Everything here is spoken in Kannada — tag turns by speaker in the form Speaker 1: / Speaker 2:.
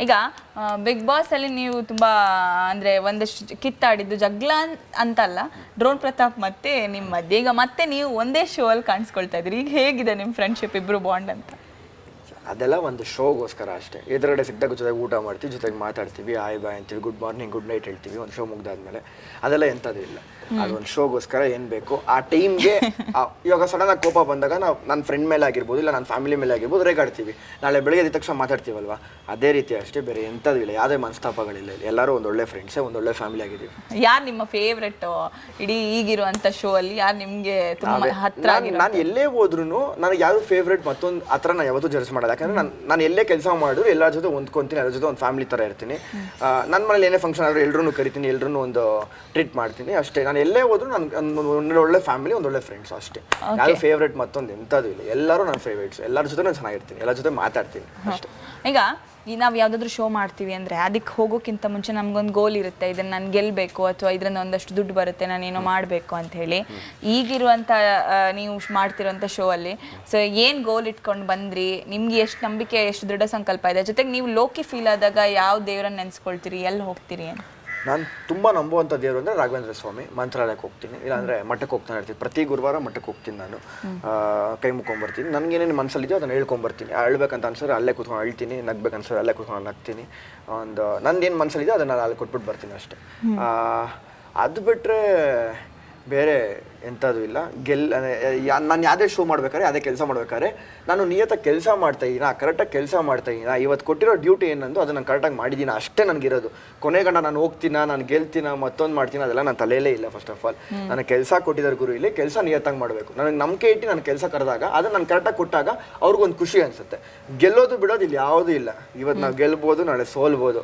Speaker 1: ಈಗ ಬಿಗ್ ಬಾಸ್ ಅಲ್ಲಿ ನೀವು ತುಂಬಾ, ಅಂದ್ರೆ ಒಂದಷ್ಟು ಕಿತ್ತಾಡಿದ್ದು ಜಗ್ಲ ಅಂತಲ್ಲ, ಡ್ರೋನ್ ಪ್ರತಾಪ್ ಮತ್ತೆ ನಿಮ್ಮ ಮಧ್ಯೆ ಈಗ ಮತ್ತೆ ನೀವು ಒಂದೇ ಶೋ ಅಲ್ಲಿ ಕಾಣಿಸ್ಕೊಳ್ತಾ ಇದ್ರಿ ಈಗ ಹೇಗಿದೆ ನಿಮ್ಮ ಫ್ರೆಂಡ್ಶಿಪ್ ಇಬ್ರು ಬಾಂಡ್ ಅಂತ?
Speaker 2: ಅದೆಲ್ಲ ಒಂದು ಶೋಗೋಸ್ಕರ ಅಷ್ಟೇ. ಎದುರುಗಡೆ ಸಿಕ್ಕಿದಾಗ ಜೊತೆಗೆ ಊಟ ಮಾಡ್ತೀವಿ ಜೊತೆಗೆ ಮಾತಾಡ್ತೀವಿ ಆಯ್ ಬಾಯ್ ಅಂತೀವಿ ಗುಡ್ ಮಾರ್ನಿಂಗ್ ಗುಡ್ ನೈಟ್ ಹೇಳ್ತೀವಿ ಒಂದು ಶೋ ಮುಗ್ದಾದ್ಮೇಲೆ. ಅದೆಲ್ಲ ಎಂಥದ್ದು ಇಲ್ಲ. ಅದೊಂದು ಶೋಗೋಸ್ಕರ ಏನು ಬೇಕು ಆ ಟೈಮ್ಗೆ ಇವಾಗ ಸಡನ್ ಆಗಿ ಕೋಪ ಬಂದಾಗ ನಾವು ನನ್ನ ಫ್ರೆಂಡ್ ಮೇಲೆ ಆಗಿರ್ಬೋದು ಇಲ್ಲ ನನ್ನ ಫ್ಯಾಮಿಲಿ ಮೇಲೆ ಆಗಿರ್ಬೋದು ರೇಗಾಡ್ತೀವಿ ನಾಳೆ ಬೆಳಗ್ಗೆ ಎದ್ದ ತಕ್ಷಣ ಮಾತಾಡ್ತೀವಲ್ವಾ? ಅದೇ ರೀತಿ ಅಷ್ಟೇ ಬೇರೆ ಎಂಥದ್ದು ಇಲ್ಲ. ಯಾವುದೇ ಮನಸ್ತಾಪಗಳಿಲ್ಲ. ಎಲ್ಲರೂ ಎಲ್ಲರೂ ಒಂದೊಳ್ಳೆ ಫ್ರೆಂಡ್ಸೇ ಒಳ್ಳೆ ಫ್ಯಾಮಿಲಿ ಆಗಿದ್ದೀವಿ.
Speaker 1: ಯಾರು ನಿಮ್ಮ ಫೇವ್ರೆಟ್ ಇಡೀ ಈಗಿರುವಂತ ಶೋ ಅಲ್ಲಿ? ಯಾರು ನಿಮಗೆ ತುಂಬಾ ಹತ್ರ ಆಗಿರೋ
Speaker 2: ನಾನು ಎಲ್ಲೇ ಹೋದ್ರು ನನಗೆ ಯಾರು ಫೇವ್ರೆಟ್ ಮತ್ತೊಂದು ಆ ಥರ ನಾನು ಯಾವತ್ತೂ ಜಡ್ಜ್ ಮಾಡಲ್ಲ. ಯಾಕಂದ್ರೆ ನಾನು ನಾನು ಎಲ್ಲೇ ಕೆಲಸ ಮಾಡಿದ್ರು ಎಲ್ಲರ ಜೊತೆ ಹೊಂದ್ಕೊಂತೀನಿ ಎಲ್ಲರ ಜೊತೆ ಒಂದು ಫ್ಯಾಮಿಲಿ ಥರ ಇರ್ತೀನಿ. ನನ್ನ ಮನೇಲಿ ಏನೇ ಫಂಕ್ಷನ್ ಆದರೂ ಎಲ್ಲರೂ ಕರಿತೀನಿ ಎಲ್ಲರೂ ಒಂದು ಟ್ರೀಟ್ ಮಾಡ್ತೀನಿ ಅಷ್ಟೇ. ನಾನು ಎಲ್ಲೇ ಹೋದ್ರು ನನ್ನ ಒಂದು ಒಳ್ಳೆ ಫ್ಯಾಮಿಲಿ ಒಂದು ಒಳ್ಳೆ ಫ್ರೆಂಡ್ಸ್ ಅಷ್ಟೇ. ಯಾರು ಫೇವ್ರೇಟ್ ಮತ್ತೊಂದು ಎಂಥದ್ದು ಇಲ್ಲ. ಎಲ್ಲರೂ ನನ್ನ ಫೇವ್ರೇಟ್ಸ್ ಎಲ್ಲರ ಜೊತೆ ನಾನು ಚೆನ್ನಾಗಿರ್ತೀನಿ ಎಲ್ಲರ ಜೊತೆ ಮಾತಾಡ್ತೀನಿ ಅಷ್ಟೇ.
Speaker 1: ಈಗ ಈ ನಾವು ಯಾವ್ದಾದ್ರು ಶೋ ಮಾಡ್ತೀವಿ ಅಂದ್ರೆ ಅದಕ್ಕೆ ಹೋಗೋಕ್ಕಿಂತ ಮುಂಚೆ ನಮ್ಗೊಂದು ಗೋಲ್ ಇರುತ್ತೆ. ಇದನ್ನ ನಾನು ಗೆಲ್ಬೇಕು ಅಥವಾ ಇದರಿಂದ ಒಂದಷ್ಟು ದುಡ್ಡು ಬರುತ್ತೆ ನಾನು ಏನೋ ಮಾಡಬೇಕು ಅಂತ ಹೇಳಿ. ಈಗಿರುವಂತ ನೀವು ಮಾಡ್ತಿರುವಂಥ ಶೋ ಅಲ್ಲಿ ಸೊ ಏನ್ ಗೋಲ್ ಇಟ್ಕೊಂಡು ಬಂದ್ರಿ? ನಿಮ್ಗೆ ಎಷ್ಟು ನಂಬಿಕೆ ಎಷ್ಟು ದೃಢ ಸಂಕಲ್ಪ ಇದೆ? ಜೊತೆಗೆ ನೀವು ಲೋಕಿ ಫೀಲ್ ಆದಾಗ ಯಾವ ದೇವರನ್ನ ನೆನ್ಸ್ಕೊಳ್ತೀರಿ? ಎಲ್ಲಿ ಹೋಗ್ತೀರಿ ಅಂತ?
Speaker 2: ನಾನು ತುಂಬ ನಂಬುವಂಥ ದೇವರು ಅಂದರೆ ರಾಘವೇಂದ್ರ ಸ್ವಾಮಿ ಮಂತ್ರಾಲಯಕ್ಕೆ ಹೋಗ್ತೀನಿ. ಇಲ್ಲಾಂದರೆ ಮಠಕ್ಕೆ ಹೋಗ್ತಾನೆ ಇರ್ತೀನಿ. ಪ್ರತಿ ಗುರುವಾರ ಮಠಕ್ಕೆ ಹೋಗ್ತೀನಿ ನಾನು. ಕೈ ಮುಕ್ಕೊಂಬರ್ತೀನಿ ನನಗೇನೇನು ಮನಸ್ಸಲ್ಲಿದೆಯೋ ಅದನ್ನು ಹೇಳ್ಕೊಂಬರ್ತೀನಿ ಅಳ್ಬೇಕಂತ ಅನ್ಸಿದ್ರೆ ಅಲ್ಲೇ ಕೂತ್ಕೊಂಡು ಅಳ್ತೀನಿ. ನಗ್ಬೇಕು ಅನ್ಸಿದ್ರೆ ಅಲ್ಲೇ ಕೂತ್ಕೊಂಡು ನಗ್ತೀನಿ. ಒಂದು ನಂದೇನು ಮನಸ್ಸಲ್ಲಿದೆಯೋ ಅದನ್ನು ನಾನು ಅಲ್ಲಿ ಕೊಟ್ಬಿಟ್ಟು ಬರ್ತೀನಿ ಅಷ್ಟೇ. ಅದು ಬಿಟ್ಟರೆ ಬೇರೆ ಎಂಥದ್ದು ಇಲ್ಲ. ಗೆಲ್ ನಾನು ಯಾವುದೇ ಶೋ ಮಾಡ್ಬೇಕಾದ್ರೆ ಅದೇ ಕೆಲಸ ಮಾಡ್ಬೇಕಾದ್ರೆ ನಾನು ನಿಯತ ಕೆಲಸ ಮಾಡ್ತಾ ಇದ್ದೀನ ಕರೆಕ್ಟಾಗಿ ಕೆಲಸ ಮಾಡ್ತಾ ಇದ್ದೀನ ಇವತ್ತು ಕೊಟ್ಟಿರೋ ಡ್ಯೂಟಿ ಏನಂದು ಅದನ್ನು ಕರೆಕ್ಟಾಗಿ ಮಾಡಿದ್ದೀನಿ ಅಷ್ಟೇ ನನಗಿರೋದು. ಕೊನೆಗಂಡ ನಾನು ಹೋಗ್ತೀನ ನಾನು ಗೆಲ್ತೀನ ಮತ್ತೊಂದು ಮಾಡ್ತೀನಿ ಅದೆಲ್ಲ ನನ್ನ ತಲೆಯಲ್ಲೇ ಇಲ್ಲ ಫಸ್ಟ್ ಆಫ್ ಆಲ್ ನನಗೆ ಕೆಲಸ ಕೊಟ್ಟಿದ್ದಾರೆ ಗುರು ಇಲ್ಲಿ ಕೆಲಸ ನಿಯತ್ತಾಗಿ ಮಾಡಬೇಕು. ನನಗೆ ನಂಬಿಕೆ ಇಟ್ಟು ನಾನು ಕೆಲಸ ಕರೆದಾಗ ಅದನ್ನು ನಾನು ಕರೆಕ್ಟಾಗಿ ಕೊಟ್ಟಾಗ ಅವ್ರಿಗೊಂದು ಖುಷಿ ಅನಿಸುತ್ತೆ. ಗೆಲ್ಲೋದು ಬಿಡೋದು ಇಲ್ಲಿ ಯಾವುದೂ ಇಲ್ಲ. ಇವತ್ತು ನಾವು ಗೆಲ್ಬೋದು ನಾಳೆ ಸೋಲ್ಬೋದು.